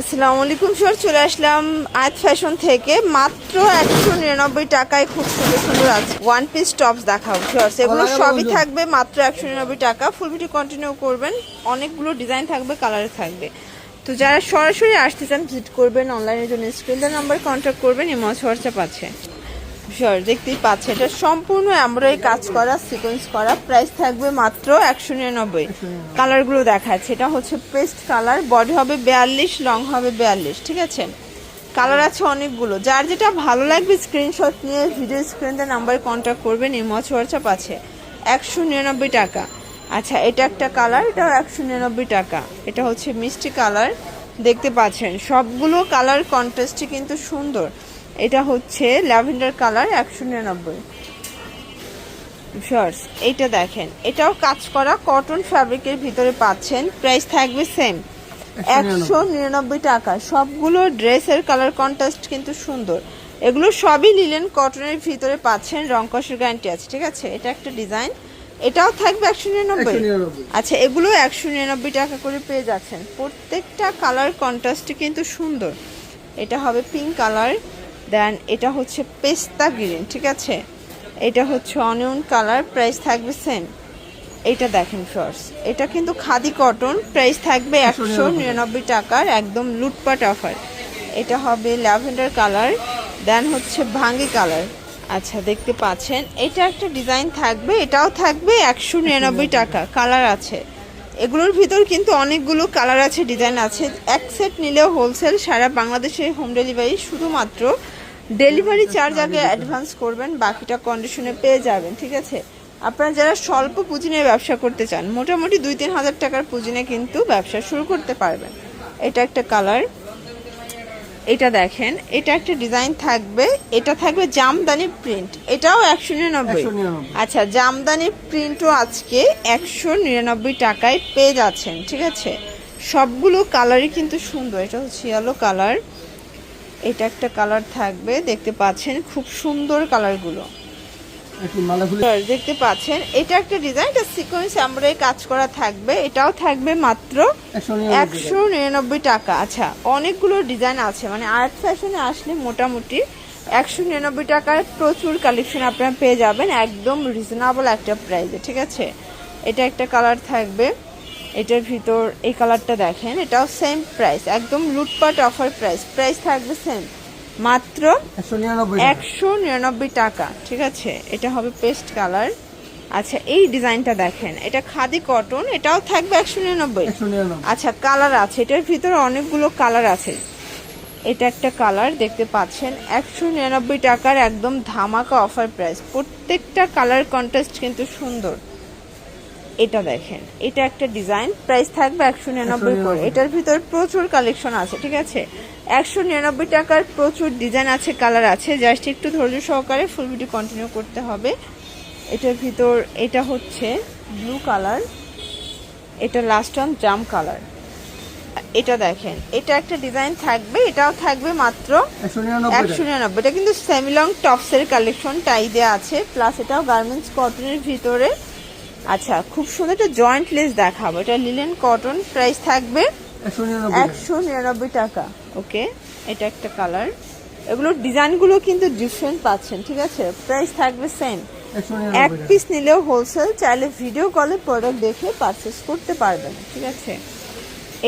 আসসালামু আলাইকুম স্যার চলে আসলাম আয়াত ফ্যাশন থেকে। মাত্র একশো নিরানব্বই টাকায় খুব সুন্দর সুন্দর আছে। ওয়ান পিস টপস দেখাবো স্যার সেগুলো সবই থাকবে মাত্র একশো নিরানব্বই টাকা। ফুল ভিডিও কন্টিনিউ করবেন। অনেকগুলো ডিজাইন থাকবে কালারে থাকবে। তো যারা সরাসরি আসতে চান ভিজিট করবেন অনলাইনের জন্য। স্ক্রিনের নাম্বার কন্ট্যাক্ট করবেন এমন হোয়াটসঅ্যাপ আছে। শিওর দেখতেই পাচ্ছে। এটা সম্পূর্ণ এমব্রয়ডারি কাজ করা সিকোয়েন্স করা। প্রাইস থাকবে মাত্র একশো নিরানব্বই। কালারগুলো দেখাচ্ছে। এটা হচ্ছে পেস্ট কালার বডি হবে বিয়াল্লিশ লং হবে বিয়াল্লিশ, ঠিক আছে? কালার আছে অনেকগুলো। যার যেটা ভালো লাগবে স্ক্রিনশট নিয়ে ভিডিও স্ক্রিনতে নাম্বারে কন্ট্যাক্ট করবেন ইমজ হোয়াটসঅ্যাপ আছে। একশো নিরানব্বই টাকা। আচ্ছা এটা একটা কালার এটাও একশো নিরানব্বই টাকা। এটা হচ্ছে মিষ্টি কালার দেখতে পাচ্ছেন, সবগুলো কালার কন্ট্রাস্টই কিন্তু সুন্দর। এটা হচ্ছে ল্যাভেন্ডার কালার একশো নিরানব্বই। শর্টস এইটা দেখেন। এটাও কাজ করা কটন ফ্যাব্রিকের ভিতরে পাচ্ছেন। প্রাইস থাকবে সেম একশো নিরানব্বই টাকা। সবগুলো ড্রেসের কালার কন্ট্রাস্ট কিন্তু সুন্দর। এগুলো সবই লিলেন কটনের ভিতরে পাচ্ছেন। রং কষের গ্যারান্টি আছে ঠিক আছে? এটা একটা ডিজাইন এটাও থাকবে একশো নিরানব্বই। আচ্ছা এগুলো একশো নিরানব্বই টাকা করে পেয়ে যাচ্ছেন। প্রত্যেকটা কালার কন্ট্রাস্টে কিন্তু সুন্দর। এটা হবে পিঙ্ক কালার দেন এটা হচ্ছে পেস্তা গ্রিন ঠিক আছে? এটা হচ্ছে অনিয়ন কালার প্রাইস থাকবে সেম। এটা দেখেন ফার্স এটা কিন্তু খাদি কটন প্রাইস থাকবে একশো নিরানব্বই টাকার একদম লুটপাট অফার এটা হবে ল্যাভেন্ডার কালার দেন হচ্ছে ভাঙ্গি কালার। আচ্ছা দেখতে পাচ্ছেন এটা একটা ডিজাইন থাকবে এটাও থাকবে একশো নিরানব্বই টাকা কালার আছে। এগুলোর ভিতর কিন্তু অনেকগুলো কালার আছে ডিজাইন আছে। এক সেট নিলেও হোলসেল সারা বাংলাদেশে হোম ডেলিভারি শুধুমাত্র ডেলিভারি চার্জ আগে অ্যাডভান্স করবেন বাকিটা কন্ডিশনে পেয়ে যাবেন ঠিক আছে? আপনারা যারা স্বল্প পুঁজি নিয়ে ব্যবসা করতে চান মোটামুটি দুই তিন হাজার টাকার পুঁজি নিয়ে কিন্তু ব্যবসা শুরু করতে পারবেন। এটা একটা কালার এটা দেখেন এটা একটা ডিজাইন থাকবে এটা থাকবে জামদানি প্রিন্ট এটাও একশো নিরানব্বই। আচ্ছা জামদানি প্রিন্টও আজকে একশো নিরানব্বই টাকায় পেয়ে যাচ্ছেন ঠিক আছে? সবগুলো কালারই কিন্তু সুন্দর এটা হচ্ছে ইয়েলো কালার এটা একটা কালার থাকবে দেখতে পাচ্ছেন খুব সুন্দর কালারগুলো। দেখতে পাচ্ছেন এটা একটা ডিজাইন এটা সিকোয়েন্স আমরা কাজ করা থাকবে এটাও থাকবে মাত্র একশো নিরানব্বই একশো নিরানব্বই টাকা। আচ্ছা অনেকগুলো ডিজাইন আছে মানে আর্ট ফ্যাশনে আসলে মোটামুটি একশো নিরানব্বই টাকার প্রচুর কালেকশন আপনারা পেয়ে যাবেন একদম রিজনেবল একটা প্রাইসে ঠিক আছে? এটা একটা কালার থাকবে। এটার ভিতর এই কালারটা দেখেন এটাও সেম প্রাইস একদম লুটপাট অফার প্রাইস প্রাইস থাকবে সেম মাত্র একশো নিরানব্বই টাকা। ঠিক আছে? এটা হবে পেস্ট কালার আচ্ছা এই ডিজাইনটা দেখেন এটা খাদি কটন এটাও থাকবে একশো নিরানব্বই। আচ্ছা কালার আছে এটার ভিতরে অনেকগুলো কালার আছে। এটা একটা কালার দেখতে পাচ্ছেন একশো নিরানব্বই টাকার একদম ধামাকা অফার প্রাইস প্রত্যেকটা কালার কন্ট্রাস্ট কিন্তু সুন্দর। এটা দেখেন। এটা একটা ডিজাইন প্রাইস থাকবে একশো নিরানব্বই করে। এটার ভিতর প্রচুর কালেকশন আছে ঠিক আছে? একশো নিরানব্বই টাকার প্রচুর ডিজাইন আছে কালার আছে। জাস্ট একটু ধৈর্য সহকারে ফুল ভিডিও কন্টিনিউ করতে হবে। এটার ভিতর এটা হচ্ছে ব্লু কালার এটা লাস্ট অন জাম কালার এটা দেখেন এটা একটা ডিজাইন থাকবে এটাও থাকবে মাত্র একশো নিরানব্বই এটা কিন্তু সেমিলং টপসের কালেকশন টাই দেওয়া আছে প্লাস এটাও গার্মেন্টস কটনের ভিতরে। আচ্ছা খুব সুন্দর একটা জয়েন্ট লেস দেখাবো। এটা লিলেন কটন প্রাইস থাকবে একশো নিরানব্বই টাকা। ওকে এটা একটা কালার এগুলোর ডিজাইনগুলো কিন্তু ডিফারেন্ট পাচ্ছেন ঠিক আছে? প্রাইস থাকবে সেম এক পিস নিলেও হোলসেল চাইলে ভিডিও কলে প্রোডাক্ট দেখে পারচেস করতে পারবেন ঠিক আছে?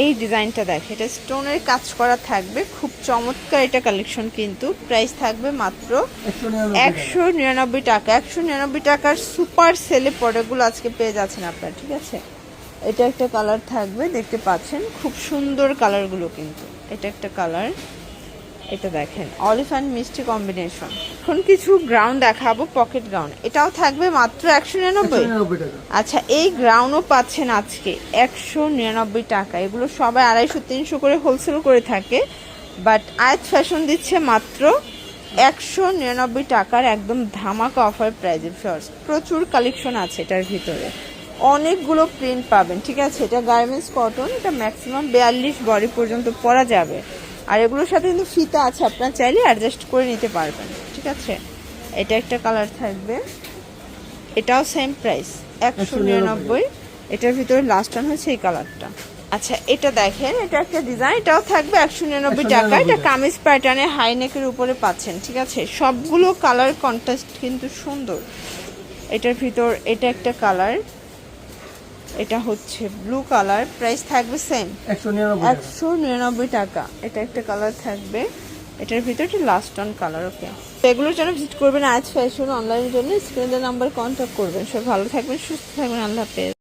এই ডিজাইনটা দেখে, এটা স্টোনের কাজ করা থাকবে, খুব চমৎকার এটা কালেকশন কিন্তু প্রাইস থাকবে মাত্র একশো নিরানব্বই টাকা। একশো নিরানব্বই টাকার সুপার সেলে প্রোডাক্টগুলো আজকে পেয়ে যাচ্ছেন আপনারা, ঠিক আছে? এটা একটা কালার থাকবে, দেখতে পাচ্ছেন, খুব সুন্দর কালারগুলো কিন্তু, এটা একটা কালার এটা দেখেন অলিভ অ্যান্ড মিষ্টি কম্বিনেশন এখন কিছু গ্রাউন্ড দেখাবো পকেট গ্রাউন্ড এটাও থাকবে মাত্র একশো নিরানব্বই। আচ্ছা এই গ্রাউন্ডও পাচ্ছেন আজকে একশো নিরানব্বই টাকা। এগুলো সবাই আড়াইশো তিনশো করে হোলসেল করে থাকে। বাট আয়াত ফ্যাশন দিচ্ছে মাত্র একশো নিরানব্বই টাকার একদম ধামাকা অফার প্রাইজের ফার্স প্রচুর কালেকশন আছে এটার ভিতরে। অনেকগুলো প্রিন্ট পাবেন ঠিক আছে? এটা গার্মেন্টস কটন এটা ম্যাক্সিমাম বিয়াল্লিশ বডি পর্যন্ত পরা যাবে। আর এগুলোর সাথে কিন্তু ফিতা আছে আপনার চাইলে অ্যাডজাস্ট করে নিতে পারবেন ঠিক আছে? এটা একটা কালার থাকবে। এটাও সেম প্রাইস একশো নিরানব্বই। এটার ভিতরে লাস্ট অন হচ্ছে এই কালারটা আচ্ছা এটা দেখেন এটা একটা ডিজাইন এটাও থাকবে একশো নিরানব্বই টাকা। এটা। কামিজ প্যাটার্নে হাই নেকের উপরে পাচ্ছেন ঠিক আছে? সবগুলো কালার কন্ট্রাস্ট কিন্তু সুন্দর। এটার ভিতর এটা একটা কালার এটা হচ্ছে ব্লু কালার প্রাইস থাকবে সেম একশো নিরানব্বই টাকা। একশো নিরানব্বই টাকা। এটা একটা কালার থাকবে। এটার ভিতরটি লাস্ট অন কালার ওকে এগুলোর জন্য ভিজিট করবেন আজ ফ্যাশন অনলাইনের জন্য। স্ক্রিনের নাম্বার কন্ট্যাক্ট করবেন। সব ভালো থাকবেন সুস্থ থাকবেন। আল্লাহ হাফেজ।